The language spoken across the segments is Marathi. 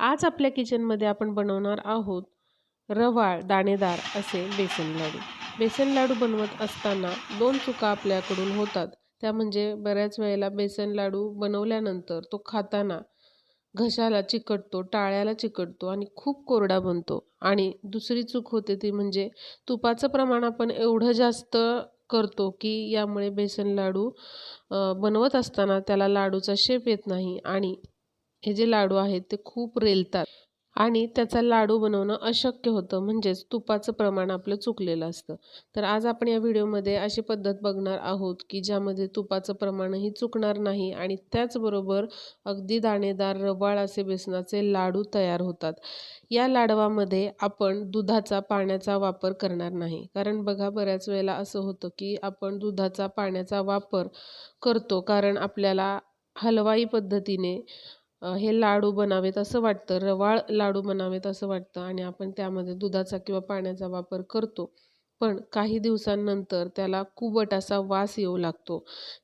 आज आपल्या किचनमध्ये आपण बनवणार आहोत रवाळ दाणेदार असे बेसन लाडू. बेसन लाडू बनवत असताना दोन चुका आपल्याकडून होतात. त्या म्हणजे बऱ्याच वेळेला बेसन लाडू बनवल्यानंतर तो खाताना घशाला चिकटतो टाळ्याला चिकटतो आणि खूप कोरडा बनतो. आणि दुसरी चूक होते ती म्हणजे तुपाचं प्रमाण आपण एवढं जास्त करतो की यामुळे बेसन लाडू बनवत असताना त्याला लाडूचा शेप येत नाही आणि हे जे लाडू आहेत ते खूप रेलतात. आणि त्याचा लाडू बनवणं अशक्य होतं. म्हणजेच तुपाचं प्रमाण आपलं चुकलेलं असतं. तर आज आपण या व्हिडिओमध्ये अशी पद्धत बघणार आहोत की ज्यामध्ये तुपाचं प्रमाणही चुकणार नाही आणि त्याचबरोबर अगदी दाणेदार रवाळ असे बेसनाचे लाडू तयार होतात. या लाडवामध्ये आपण दुधाचा पाण्याचा वापर करणार नाही. कारण बघा बऱ्याच वेळेला असं होतं की आपण दुधाचा पाण्याचा वापर करतो. कारण आपल्याला हलवाई पद्धतीने हे लाडू बनावेत असं वाटतं रवाळ लाडू बनावेत असं वाटतं आणि आपण त्यामध्ये दुधाचा किंवा पाण्याचा वापर करतो. पण काही दिवसांनंतर त्याला कुबट असा वास येऊ लागतो.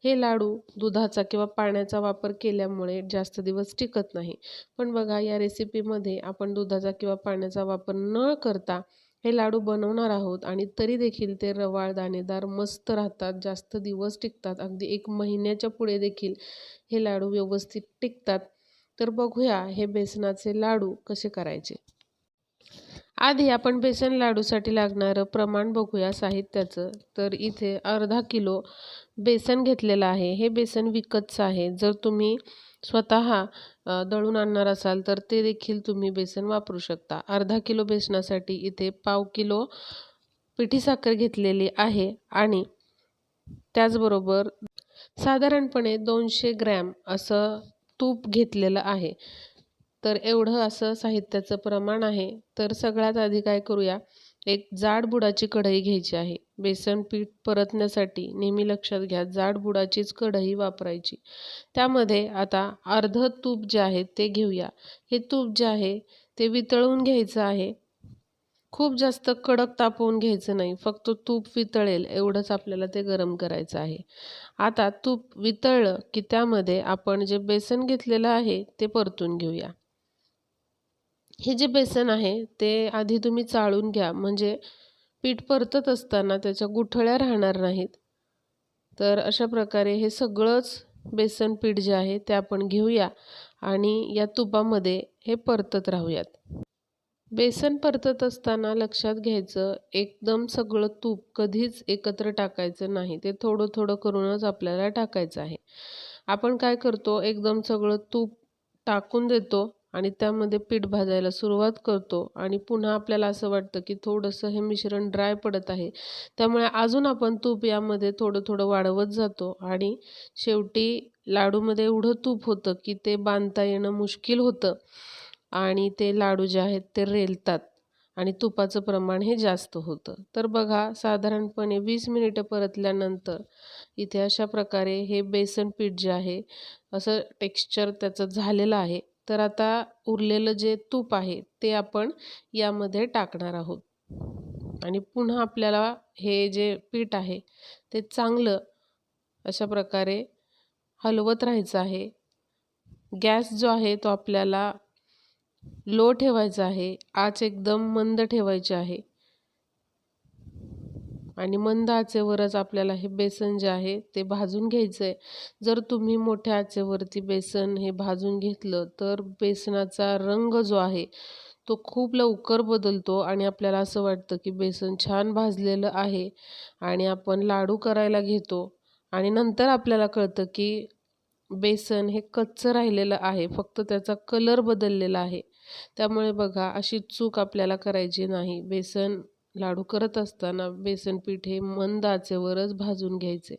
हे लाडू दुधाचा किंवा पाण्याचा वापर केल्यामुळे जास्त दिवस टिकत नाही. पण बघा या रेसिपीमध्ये आपण दुधाचा किंवा पाण्याचा वापर न करता हे लाडू बनवणार आहोत आणि तरी देखील ते रवाळ दाणेदार मस्त राहतात जास्त दिवस टिकतात. अगदी एक महिन्याच्या पुढे देखील हे लाडू व्यवस्थित टिकतात. तर बघूया हे बेसनाचे लाडू कसे करायचे. आधी आपण बेसन लाडूसाठी लागणारं प्रमाण बघूया साहित्याचं. तर इथे अर्धा किलो बेसन घेतलेलं आहे. हे बेसन विकतचं आहे. जर तुम्ही स्वतः दळून आणणार असाल तर ते देखील तुम्ही बेसन वापरू शकता. अर्धा किलो बेसनासाठी इथे पाव किलो पिठी साखर घेतलेली आहे आणि त्याचबरोबर साधारणपणे दोनशे ग्रॅम असं तूप घेतलेलं आहे. तर एवढं असं साहित्याचं प्रमाण आहे. तर सगळ्यात आधी काय करूया? एक जाड बुडाची कढई घ्यायची आहे. बेसन पीठ परतण्यासाठी नेहमी लक्षात घ्या जाड बुडाचीच कढई वापरायची. त्यामध्ये आता अर्ध तूप जे आहे ते घेऊया. हे तूप जे आहे ते वितळून घ्यायचं आहे. खूप जास्त कडक तापवून घ्यायचं नाही. फक्त तूप वितळेल एवढंच आपल्याला ते गरम करायचं आहे. आता तूप वितळलं की त्यामध्ये आपण जे बेसन घेतलेलं आहे ते परतून घेऊया. हे जे बेसन आहे ते आधी तुम्ही चाळून घ्या. म्हणजे पीठ परतत असताना त्याच्या गुठळ्या राहणार नाहीत. तर अशा प्रकारे हे सगळंच बेसन पीठ जे आहे ते आपण घेऊया आणि या तुपामध्ये हे परतत राहूयात. बेसन परतत असताना लक्षात घ्यायचं एकदम सगळं तूप कधीच एकत्र टाकायचं नाही. ते थोडं थोडं करूनच आपल्याला टाकायचं आहे. आपण काय करतो एकदम सगळं तूप टाकून देतो आणि त्यामध्ये पीठ भाजायला सुरुवात करतो आणि पुन्हा आपल्याला असं वाटतं की थोडंसं हे मिश्रण ड्राय पडत आहे. त्यामुळे अजून आपण तूप यामध्ये थोडं थोडं वाढवत जातो आणि शेवटी लाडूमध्ये एवढं तूप होतं की ते बांधता येणं मुश्किल होतं. आणि ते लाडू जे आहेत ते रेलतात आणि तुपाचं प्रमाण हे जास्त होतं. तर बघा साधारणपणे वीस मिनिटं परतल्यानंतर इथे अशा प्रकारे हे बेसन पीठ जे आहे असं टेक्स्चर त्याचं झालेलं आहे. तर आता उरलेलं जे तूप आहे ते आपण यामध्ये टाकणार आहोत. आणि पुन्हा आपल्याला हे जे पीठ आहे ते चांगलं अशा प्रकारे हलवत राहायचं आहे. गॅस जो आहे तो आपल्याला लो ठेवायचा आहे आच एकदम मंद ठेवायची आहे. आणि मंद आचेवरच आपल्याला हे बेसन जे आहे ते भाजून घ्यायचं आहे. जर तुम्ही मोठ्या आचेवरती बेसन हे भाजून घेतलं तर बेसनाचा रंग जो आहे तो खूप लवकर बदलतो आणि आपल्याला असं वाटतं की बेसन छान भाजलेलं आहे आणि आपण लाडू करायला घेतो. आणि नंतर आपल्याला कळतं की बेसन हे कच्चं राहिलेलं आहे फक्त त्याचा कलर बदललेला आहे. त्यामुळे बघा अशी चूक आपल्याला करायची नाही. बेसन लाडू करत असताना बेसन पीठ हे मंद आचेवरच भाजून घ्यायचे.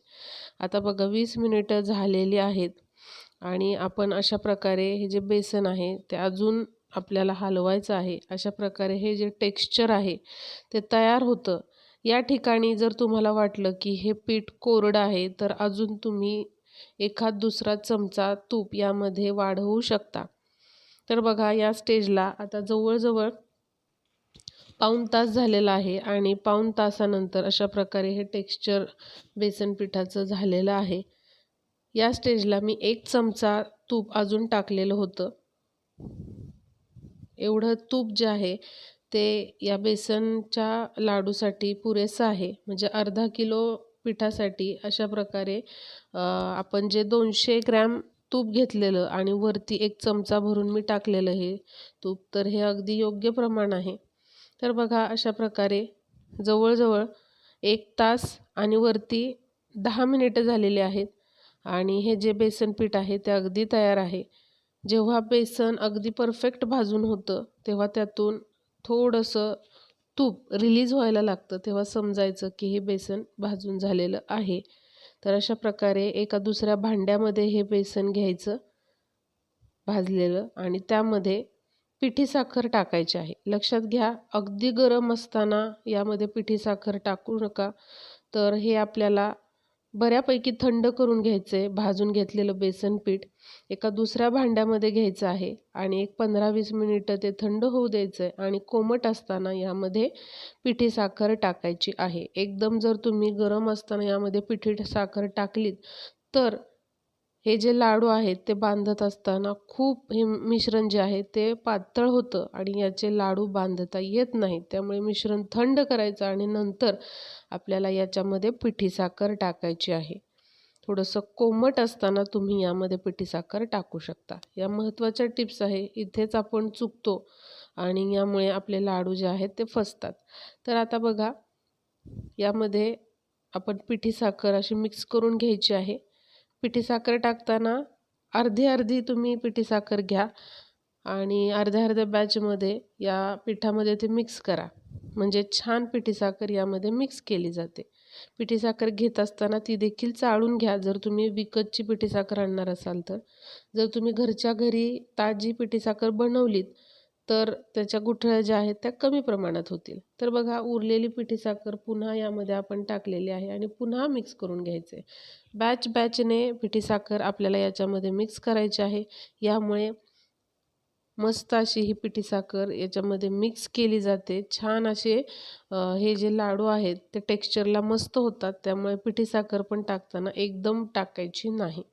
आता बघा वीस मिनिटं झालेली आहेत आणि आपण अशा प्रकारे हे जे बेसन आहे ते अजून आपल्याला हलवायचं आहे. अशा प्रकारे हे जे टेक्स्चर आहे ते तयार होतं. या ठिकाणी जर तुम्हाला वाटलं की हे पीठ कोरडं आहे तर अजून तुम्ही एखाद दुसरा चमचा तूप यामध्ये वाढवू शकता. तर बघा या स्टेजला आता जवळजवळ पाऊण तास झालेला आहे आणि पाऊण तासानंतर अशा प्रकारे हे टेक्स्चर बेसन पिठाचं झालेलं आहे. या स्टेजला मी एक चमचा तूप अजून टाकलेलं होतं. एवढं तूप जे आहे ते या बेसनच्या लाडूसाठी पुरेसं आहे. म्हणजे अर्धा किलो पिठासाठी अशा प्रकारे आपण जे दोनशे ग्रॅम तूप घेतलेलं आणि वरती एक चमचा भरून मी टाकलेलं हे तूप तर हे अगदी योग्य प्रमाण आहे. तर बघा अशा प्रकारे जवळजवळ एक तास आणि वरती दहा मिनिटं झालेली आहेत आणि हे जे बेसन पीठ आहे ते अगदी तयार आहे. जेव्हा बेसन अगदी परफेक्ट भाजून होतं तेव्हा त्यातून थोडंसं तूप रिलीज व्हायला लागतं तेव्हा समजायचं की हे बेसन भाजून झालेलं आहे. तर अशा प्रकारे एका दुसऱ्या भांड्यामध्ये हे बेसन घ्यायचं भाजलेलं आणि त्यामध्ये पिठी साखर टाकायची आहे. लक्षात घ्या अगदी गरम असताना यामध्ये पिठी साखर टाकू नका. तर हे आपल्याला बऱ्यापैकी थंड करून घ्यायचं आहे भाजून घेतलेलं बेसन पीठ एका दुसऱ्या भांड्यामध्ये घ्यायचं आहे आणि एक पंधरा वीस मिनिटं ते थंड होऊ द्यायचं आहे आणि कोमट असताना यामध्ये पिठी साखर टाकायची आहे. एकदम जर तुम्ही गरम असताना यामध्ये पिठी साखर टाकलीत तर हे जे लाडू आहेत ते बांधत असताना खूप हे मिश्रण जे आहे ते पातळ होतं आणि याचे लाडू बांधता येत नाहीत. त्यामुळे मिश्रण थंड करायचं आणि नंतर आपल्याला याच्यामध्ये पिठी साखर टाकायची आहे. थोडंसं कोमट असताना तुम्ही यामध्ये पिठी साखर टाकू शकता. या महत्त्वाच्या टिप्स आहे इथेच आपण चुकतो आणि यामुळे आपले लाडू जे आहेत ते फसतात. तर आता बघा यामध्ये आपण पिठी साखर अशी मिक्स करून घ्यायची आहे. पिठी साखर टाकताना अर्धी अर्धी तुम्ही पिठी साखर घ्या आणि अर्ध्या अर्ध्या बॅचमध्ये या पिठामध्ये ते मिक्स करा. म्हणजे छान पिठी साखर यामध्ये मिक्स केली जाते. पिठी साखर घेत असताना ती देखील चाळून घ्या. जर तुम्ही विकतची पिठी साखर आणणार असाल तर. जर तुम्ही घरच्या घरी ताजी पिठी साखर बनवलीत तर त्याच्या गुठळ्या ज्या आहेत त्या कमी प्रमाणात होतील. तर बघा उरलेली पिठी साखर पुन्हा यामध्ये आपण टाकलेली आहे आणि पुन्हा मिक्स करून घ्यायचे. बॅच बॅचने पिठी साखर आपल्याला याच्यामध्ये मिक्स करायची आहे. यामुळे मस्त अशी ही पिठी साखर याच्यामध्ये मिक्स केली जाते. छान असे हे जे लाडू आहेत ते टेक्स्चरला मस्त होतात. त्यामुळे पिठी साखर पण टाकताना एकदम टाकायची नाही.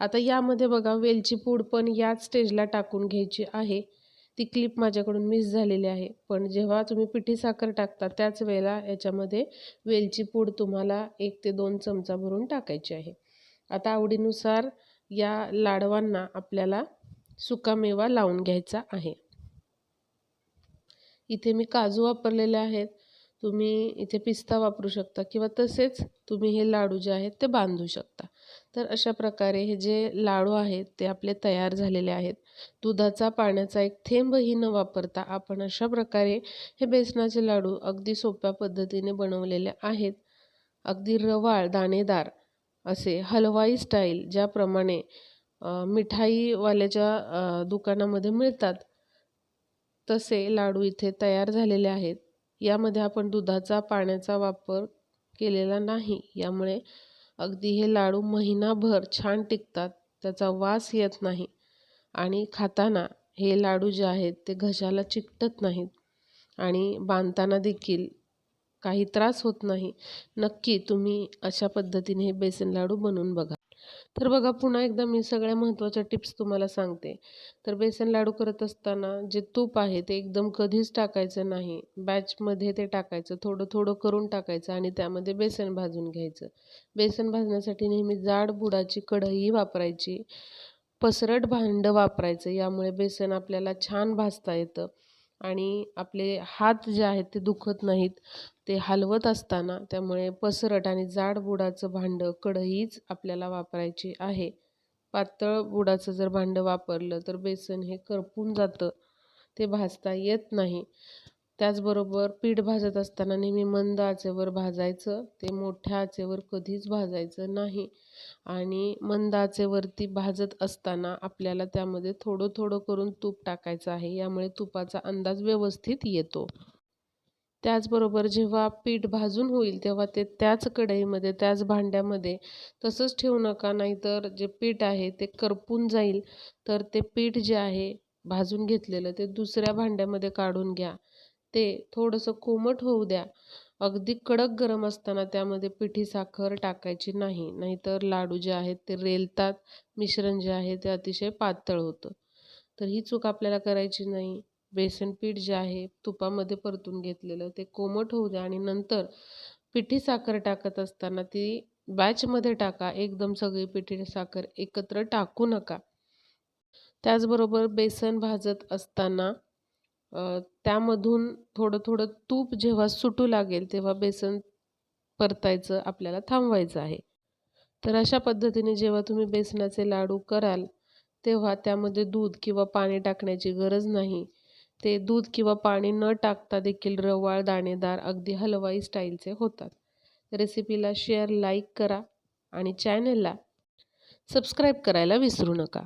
आता यामध्ये बघा वेलची पूड पण याच स्टेजला टाकून घ्यायची आहे. ती क्लिप माझ्याकडून मिस झालेली आहे. पण जेव्हा तुम्ही पिठी साखर टाकता त्याच वेळेला याच्यामध्ये वेलची पूड तुम्हाला एक ते दोन चमचा भरून टाकायची आहे. आता आवडीनुसार या लाडवांना आपल्याला सुकामेवा लावून घ्यायचा आहे. इथे मी काजू वापरलेले आहेत. तुम्ही इथे पिस्ता वापरू शकता किंवा तसेच तुम्ही हे लाडू जे आहेत ते बांधू शकता. तर अशा प्रकारे हे जे लाडू आहेत ते आपले तयार झालेले आहेत. दुधाचा पाण्याचा एक थेंबही न वापरता आपण अशा प्रकारे हे बेसनाचे लाडू अगदी सोप्या पद्धतीने बनवलेले आहेत. अगदी रवाळ दाणेदार असे हलवाई स्टाईल ज्याप्रमाणे मिठाईवाल्याच्या दुकानामध्ये मिळतात तसे लाडू इथे तयार झालेले आहेत. यामध्ये आपण दुधाचा पाण्याचा वापर केलेला नाही. यामुळे अगदी हे लाडू महिनाभर छान टिकतात त्याचा वास येत नाही. आणि खाताना हे लाडू जे आहेत ते घशाला चिकटत नाहीत. आणि बांधताना देखील काही त्रास होत नाही. नक्की तुम्ही अशा पद्धतीने हे बेसन लाडू बनवून बघा. तर बघा पुन्हा एकदा मी सगळ्या महत्त्वाच्या टिप्स तुम्हाला सांगते. तर बेसन लाडू करत असताना जे तूप आहे ते एकदम कधीच टाकायचं नाही. बॅचमध्ये ते टाकायचं थोडं थोडं करून टाकायचं आणि त्यामध्ये बेसन भाजून घ्यायचं. बेसन भाजण्यासाठी नेहमी जाड बुडाची कढई वापरायची. पसरट भांडं वापरायचं यामुळे बेसन आपल्याला छान भाजता येतं. आणि आपले हात जे आहेत ते दुखत नाहीत ते हलवत असताना त्यामुळे पसरट आणि जाड बुडाचं भांडं कढईच आपल्याला वापरायची आहे. पातळ बुडाचं जर भांडं वापरलं तर बेसन हे करपून जातं ते भाजता येत नाही. त्याचबरोबर पीठ भाजत असताना नेहमी मंद आचेवर भाजायचं ते मोठ्या आचेवर कधीच भाजायचं नाही. आणि मंद आचेवरती भाजत असताना आपल्याला त्यामध्ये थोडं थोडं करून तूप टाकायचं आहे यामुळे तुपाचा अंदाज व्यवस्थित येतो. त्याचबरोबर जेव्हा पीठ भाजून होईल तेव्हा ते त्याच कढईमध्ये त्याच भांड्यामध्ये तसंच ठेवू नका नाहीतर जे पीठ आहे ते करपून जाईल. तर ते पीठ जे आहे भाजून घेतलेलं ते दुसऱ्या भांड्यामध्ये काढून घ्या. ते थोडंसं कोमट होऊ द्या. अगदी कडक गरम असताना त्यामध्ये पिठी साखर टाकायची नाही नाहीतर लाडू जे आहेत ते रेलतात मिश्रण जे आहे ते अतिशय पातळ होतं. तर ही चूक आपल्याला करायची नाही. बेसन पीठ जे आहे तुपामध्ये परतून घेतलेलं ते कोमट होऊ द्या आणि नंतर पिठी साखर टाकत असताना ती बॅचमध्ये टाका. एकदम सगळी पिठी साखर एकत्र टाकू नका. त्याचबरोबर बेसन भाजत असताना त्यामधून थोडं थोडं तूप जेव्हा सुटू लागेल तेव्हा बेसन परतायचं आपल्याला थांबवायचं आहे. तर अशा पद्धतीने जेव्हा तुम्ही बेसनाचे लाडू कराल तेव्हा त्यामध्ये दूध किंवा पाणी टाकण्याची गरज नाही. ते दूध किंवा पाणी न टाकता देखील रवाळ दाणेदार अगदी हलवाई स्टाईलचे होतात. रेसिपीला शेअर लाईक करा आणि चॅनलला सबस्क्राईब करायला विसरू नका.